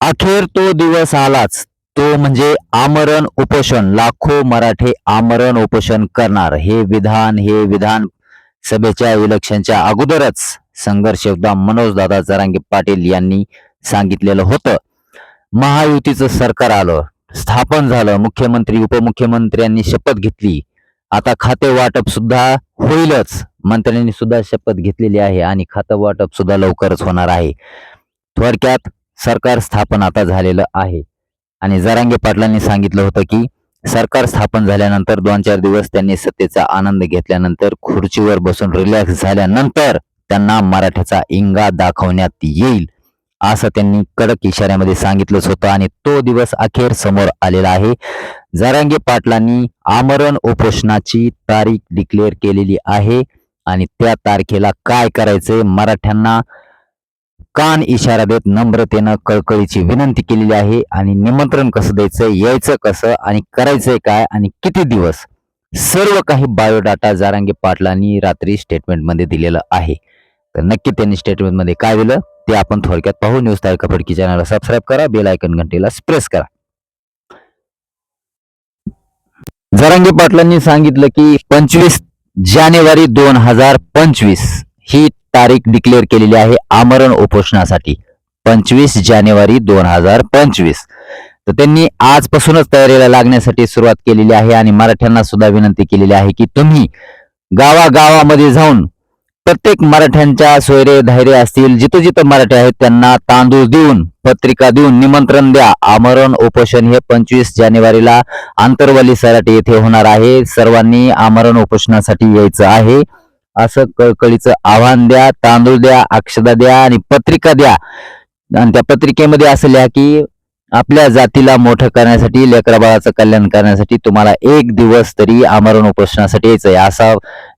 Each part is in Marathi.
अखेर तो दिवस आलाच. तो म्हणजे आमरण उपोषण. लाखो मराठे आमरण उपोषण करणार. हे विधान हे विधान सभेच्या इलेक्शनच्या अगोदरच संघर्ष एकदा मनोज दादा जरांगे पाटील यांनी सांगितलेलं होतं. महायुतीचं सरकार आलं. स्थापन झालं. मुख्यमंत्री उपमुख्यमंत्र्यांनी शपथ घेतली. आता खाते वाटप सुद्धा होईलच. मंत्र्यांनी सुद्धा शपथ घेतलेली आहे आणि खातं वाटप सुद्धा लवकरच होणार आहे. थोडक्यात सरकार स्थापन आता झालेलं आहे. आणि जरांगे पाटलांनी सांगितलं होतं की सरकार स्थापन झाल्यानंतर दोन चार दिवस त्यांनी सत्तेचा आनंद घेतल्यानंतर खुर्चीवर बसून रिलॅक्स झाल्यानंतर त्यांना मराठ्याचा इंगा दाखवण्यात येईल असं त्यांनी कडक इशाऱ्यामध्ये सांगितलंच होतं. आणि तो दिवस अखेर समोर आलेला आहे. जरांगे पाटलांनी आमरण उपोषणाची तारीख डिक्लेअर केलेली आहे. आणि त्या तारखेला काय करायचंय? मराठ्यांना कान इशारा देत नम्रतेनं कळकळीची विनंती केलेली आहे आणि निमंत्रण कसं द्यायचं यायचं कसं आणि करायचंय काय आणि किती दिवस? सर्व काही बायोडाटा जारांगे पाटलांनी रात्री स्टेटमेंटमध्ये दिलेलं आहे. तर नक्की त्यांनी स्टेटमेंटमध्ये काय दिलं ते आपण थोडक्यात पाहू. न्यूज तारखा फडकी चॅनलला सबस्क्राईब करा बेल आयकन घंटेला प्रेस करा. जरांगे पाटलांनी सांगितलं की पंचवीस जानेवारी दोन हजार पंचवीस ही तारीख डिक्लेअर केलेली आहे आमरण उपोषणासाठी. पंचवीस जानेवारी दोन हजार पंचवीस. तर त्यांनी आजपासूनच तयारीला लागण्यासाठी सुरुवात केलेली आहे आणि मराठ्यांना सुद्धा विनंती केलेली आहे की तुम्ही गावागावामध्ये जाऊन प्रत्येक मराठ्यांच्या सोयरे धैर्य असतील जिथं जिथं मराठी आहेत त्यांना तांदूळ देऊन पत्रिका देऊन निमंत्रण द्या. आमरण उपोषण हे पंचवीस जानेवारीला आंतरवाली सराटी येथे होणार आहे. सर्वांनी आमरण उपोषणासाठी यायचं आहे. असं कळकळीचं आव्हान द्या तांदूळ द्या अक्षदा द्या आणि पत्रिका द्या. आणि त्या पत्रिकेमध्ये असं लिहा की आपल्या जातीला मोठं करण्यासाठी लेकराबाळाचं कल्याण करण्यासाठी तुम्हाला एक दिवस तरी आमरण उपोषणासाठी आहे असा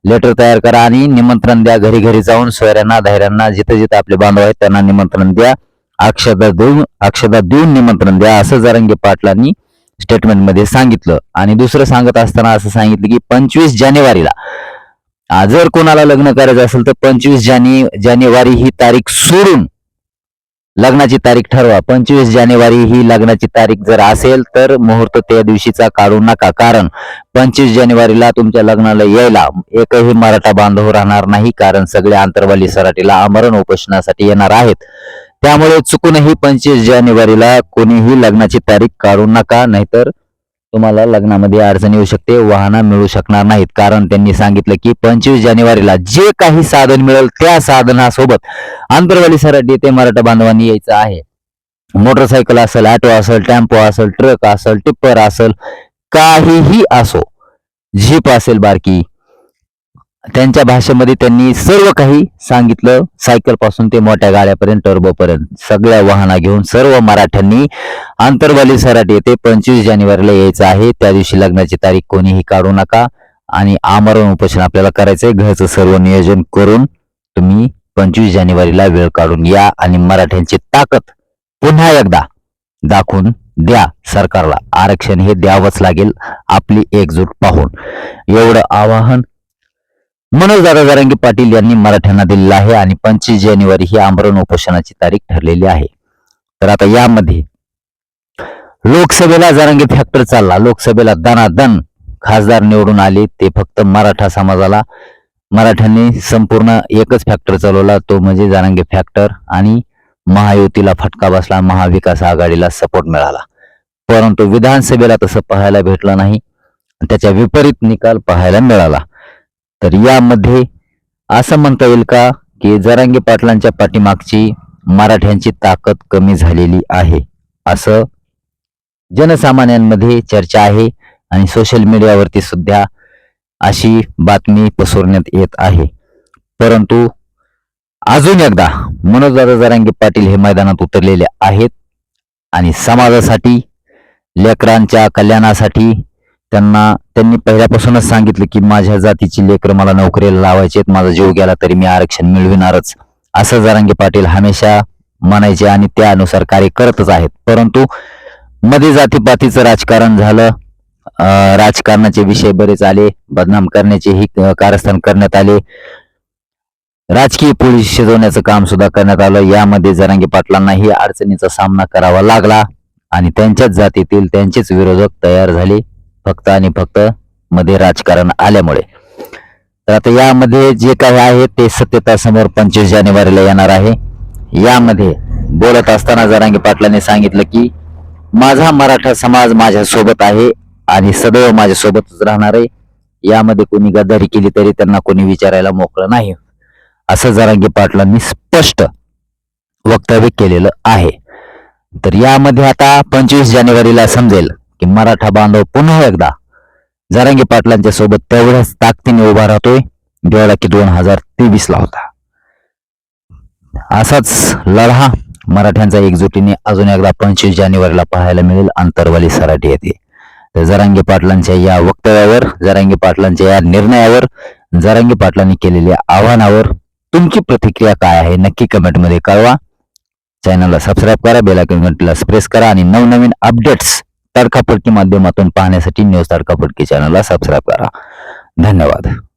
लेटर तयार करा आणि निमंत्रण द्या. घरी घरी जाऊन सोयऱ्यांना धैर्यांना जिथे जिथे आपले बांधव आहेत त्यांना निमंत्रण द्या. अक्षदा देऊन अक्षदा देऊन निमंत्रण द्या असं जरंगे पाटलांनी स्टेटमेंटमध्ये सांगितलं. आणि दुसरं सांगत असताना असं सांगितलं की पंचवीस जानेवारीला जर कोणाला लग्न करायचं असेल तर पंचवीस जाने जानेवारी ही तारीख सोडून लग्नाची तारीख ठरवा. पंचवीस जानेवारी ही लग्नाची तारीख जर असेल तर मुहूर्त त्या दिवशीचा काढू नका. कारण पंचवीस जानेवारीला तुमच्या लग्नाला यायला एकही मराठा बांधव राहणार नाही. कारण सगळे आंतरवाली सराटीला आमरण उपोषणासाठी येणार आहेत. त्यामुळे चुकूनही पंचवीस जानेवारीला कोणीही लग्नाची तारीख काढू नका. नाहीतर तुम्हाला लग्नामध्ये अडचण येऊ शकते वाहनं मिळू शकणार नाहीत. कारण त्यांनी सांगितलं की पंचवीस जानेवारीला जे काही साधन मिळेल त्या साधनासोबत आंतरवाली सराटी ते मराठा बांधवांनी यायचं आहे. मोटरसायकल असेल ऑटो असेल टेम्पो असेल ट्रक असेल टिप्पर असेल काहीही असो झीप असेल बारकी त्यांच्या भाषेमध्ये त्यांनी सर्व काही सांगितलं. सायकलपासून ते मोठ्या गाड्यापर्यंत टर्बोपर्यंत. सगळ्या वाहना घेऊन सर्व मराठ्यांनी आंतरवाली सराट येथे पंचवीस जानेवारीला यायचं आहे. त्या दिवशी लग्नाची तारीख कोणीही काढू नका. आणि आमरण उपोषण आपल्याला करायचंय. घरचं सर्व नियोजन करून तुम्ही पंचवीस जानेवारीला वेळ काढून या आणि मराठ्यांची ताकद पुन्हा एकदा दाखवून द्या सरकारला. आरक्षण हे द्यावंच लागेल. आपली एकजूट पाहून. एवढं आवाहन मनोज दादाजारंगे पाटील यांनी मराठ्यांना दिलेला आहे आणि पंचवीस जानेवारी ही आमरण उपोषणाची तारीख ठरलेली आहे. तर आता यामध्ये लोकसभेला जरांगे फॅक्टर चालला. लोकसभेला दनादन खासदार निवडून आले. ते फक्त मराठा समाजाला मराठ्यांनी संपूर्ण एकच फॅक्टर चालवला. तो म्हणजे जरांगे फॅक्टर आणि महायुतीला फटका बसला महाविकास आघाडीला सपोर्ट मिळाला. परंतु विधानसभेला तसं पाहायला भेटलं नाही. त्याच्या विपरीत निकाल पाहायला मिळाला. तर यामध्ये असं म्हणता येईल का की जरांगे पाटलांच्या पाठीमागची मराठ्यांची ताकद कमी झालेली आहे असं जनसामान्यांमध्ये चर्चा आहे आणि सोशल मीडियावरती सुद्धा अशी बातमी पसरण्यात येत आहे. परंतु अजून एकदा मनोजदादा जरांगे पाटील हे मैदानात उतरलेले आहेत आणि समाजासाठी लेकरांच्या कल्याणासाठी त्यांना त्यांनी पहिल्यापासूनच सांगितलं की माझ्या जातीची लेकर मला नोकरीला लावायचे माझा जीव गेला तरी मी आरक्षण मिळविणारच. असं जरांगे पाटील हमेशा म्हणायचे आणि त्यानुसार कार्य करतच आहेत. परंतु मध्ये जातीपातीचं राजकारण झालं. राजकारणाचे विषय बरेच आले बदनाम करण्याचे ही कारस्थान करण्यात आले. राजकीय पोलीस शिजवण्याचं काम सुद्धा करण्यात आलं. यामध्ये जरांगे पाटलांनाही अडचणीचा सामना करावा लागला आणि त्यांच्याच जातीतील त्यांचेच विरोधक तयार झाले. फक्त आणि फक्त मध्ये राजकारण आल्यामुळे. तर आता यामध्ये जे काही आहे ते सत्यता समोर पंचवीस जानेवारीला येणार आहे. यामध्ये बोलत असताना जरांगी पाटलांनी सांगितलं की माझा मराठा समाज माझ्या सोबत आहे आणि सदैव माझ्या सोबतच राहणार आहे. यामध्ये कोणी गद्दारी केली तरी त्यांना कोणी विचारायला मोकळं नाही. असं जरांगी पाटलांनी स्पष्ट वक्तव्य केलेलं आहे. तर यामध्ये आता पंचवीस जानेवारीला समजेल. की मराठा बांधव पुन्हा एकदा जारांगी पाटलांच्या सोबत तेवढ्याच ताकदीने उभा राहतोय जेवढा की दोन हजार तेवीस ला होता. असाच लढा मराठ्यांचा एकजुटीने अजून एकदा पंचवीस जानेवारीला पाहायला मिळेल अंतरवाली सराठी येते. तर जरांगी पाटलांच्या या वक्तव्यावर जरांगी पाटलांच्या या निर्णयावर जरांगी पाटलांनी केलेल्या आव्हानावर तुमची प्रतिक्रिया काय आहे नक्की कमेंटमध्ये कळवा. चॅनलला सबस्क्राईब करा बेल घंटीला प्रेस करा आणि नवनवीन अपडेट्स तडकाफडकी माध्यमातून पाहण्यासाठी न्यूज तडकाफडकी चॅनलला सबस्क्राईब करा. धन्यवाद.